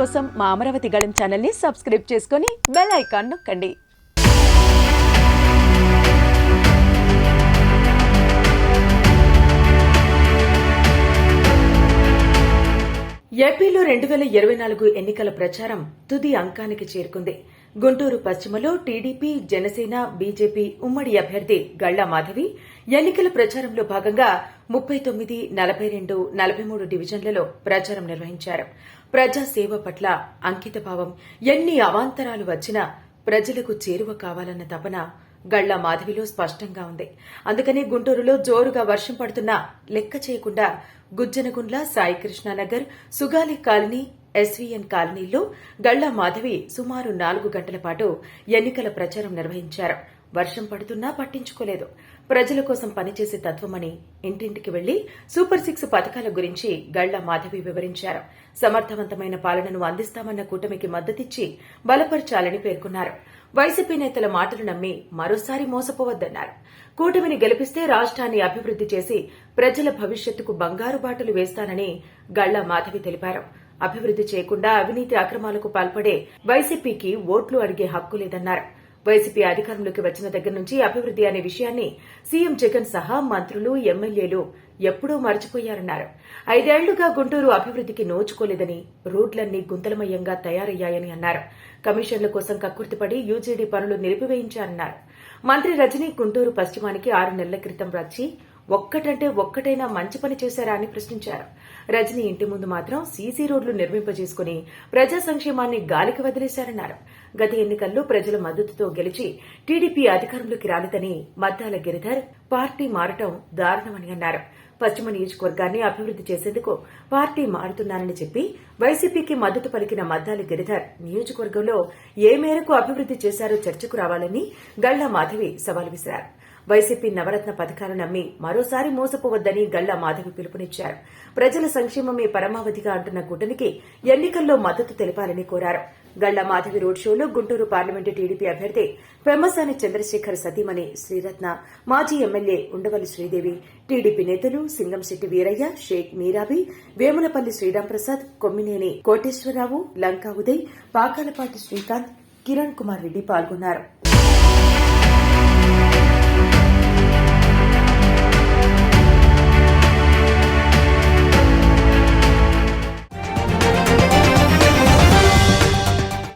కోసం మా అమరావతి గళం ఛానల్ని సబ్స్క్రైబ్ చేసుకొని బెల్ ఐకాన్ నొక్కండి. ఏపీలో రెండు వేల ఇరవై నాలుగు ఎన్నికల ప్రచారం తుది అంకానికి చేరుకుంది. గుంటూరు పశ్చిమలో టీడీపీ జనసేన బీజేపీ ఉమ్మడి అభ్యర్థి గళ్ళా మాధవి ఎన్నికల ప్రచారంలో భాగంగా ముప్పై తొమ్మిది నలభై రెండు నలభై మూడు డివిజన్లలో ప్రచారం నిర్వహించారు. ప్రజాసేవ పట్ల అంకితభావం ఎన్ని అవాంతరాలు వచ్చినా ప్రజలకు చేరువ కావాలన్న తపన గళ్ళ మాధవిలో స్పష్టంగా ఉంది. అందుకని గుంటూరులో జోరుగా వర్షం పడుతున్నా లెక్క చేయకుండా గుజ్జనగుండ్ల సాయికృష్ణానగర్ సుగాలి కాలనీ ఎస్వీఎన్ కాలనీలో గళ్ళ మాధవి సుమారు నాలుగు గంటల పాటు ఎన్నికల ప్రచారం నిర్వహించారు. వర్షం పడుతున్నా పట్టించుకోలేదు. ప్రజల కోసం పనిచేసే తత్వమని ఇంటింటికి వెళ్ళి సూపర్ సిక్స్ పథకాల గురించి గళ్ళ మాధవి వివరించారు. సమర్థవంతమైన పాలనను అందిస్తామన్న కూటమికి మద్దతిచ్చి బలపరచాలని పేర్కొన్నారు. వైసీపీ నేతల మాటలు నమ్మి మరోసారి మోసపోవద్దన్నారు. కూటమిని గెలిపిస్తే రాష్ట్రాన్ని అభివృద్ది చేసి ప్రజల భవిష్యత్తుకు బంగారు బాటలు వేస్తానని గళ్ళ మాధవి తెలిపారు. అభివృద్ది చేయకుండా అవినీతి అక్రమాలకు పాల్పడే వైసీపీకి ఓట్లు అడిగే హక్కు లేదన్నారు. వైసీపీ అధికారంలోకి వచ్చిన దగ్గర నుంచి అభివృద్ది అనే విషయాన్ని సీఎం జగన్ సహా మంత్రులు ఎమ్మెల్యేలు ఎప్పుడూ మర్చిపోయారన్నారు. ఐదేళ్ళుగా గుంటూరు అభివృద్దికి నోచుకోలేదని రోడ్లన్నీ గుంతలమయంగా తయారయ్యాయని అన్నారు. కమిషన్ల కోసం కక్కుర్తిపడి యూజీడీ పనులు నిలిపివేయించారన్నారు. మంత్రి రజనీ గుంటూరు పశ్చిమానికి ఆరు నెలల క్రితం వచ్చి ఒక్కటంటే ఒక్కటైనా మంచి పని చేశారా అని ప్రశ్నించారు. రజనీ ఇంటి ముందు మాత్రం సీసీ రోడ్లు నిర్మింపజేసుకుని ప్రజా సంక్షేమాన్ని గాలికి వదిలేశారన్నారు. గత ఎన్నికల్లో ప్రజల మద్దతుతో గెలిచి టీడీపీ అధికారంలోకి రాలేదని మద్దాల గిరిధర్ పార్టీ మారటం దారుణమని అన్నారు. పశ్చిమ నియోజకవర్గాన్ని అభివృద్ది చేసేందుకు పార్టీ మారుతున్నానని చెప్పి వైసీపీకి మద్దతు పలికిన మద్దాల గిరిధర్ నియోజకవర్గంలో ఏ మేరకు అభివృద్ది చేశారో చర్చకు రావాలని గళ్ళ మాధవి సవాల్ విసిరారు. వైసీపీ నవరత్న పథకాలు నమ్మి మరోసారి మోసపోవద్దని గళ్ళ మాధవి పిలుపునిచ్చారు. ప్రజల సంక్షేమమే పరమావధిగా అంటున్న కూటమికి ఎన్నికల్లో మద్దతు తెలపాలని కోరారు. గళ్ళ మాధవి రోడ్ షోలో గుంటూరు పార్లమెంటు టీడీపీ అభ్యర్థి పెమ్మసాని చంద్రశేఖర్ సతీమణి శ్రీరత్న మాజీ ఎమ్మెల్యే ఉండవల్లి శ్రీదేవి టీడీపీ నేతలు సింగంశెట్టి వీరయ్య షేక్ మీరాబి వేములపల్లి శ్రీరాంప్రసాద్ కొమ్మినేని కోటేశ్వరరావు లంకా ఉదయ్ పాకాలపాటి శ్రీకాంత్ కిరణ్ కుమార్ రెడ్డి పాల్గొన్నారు.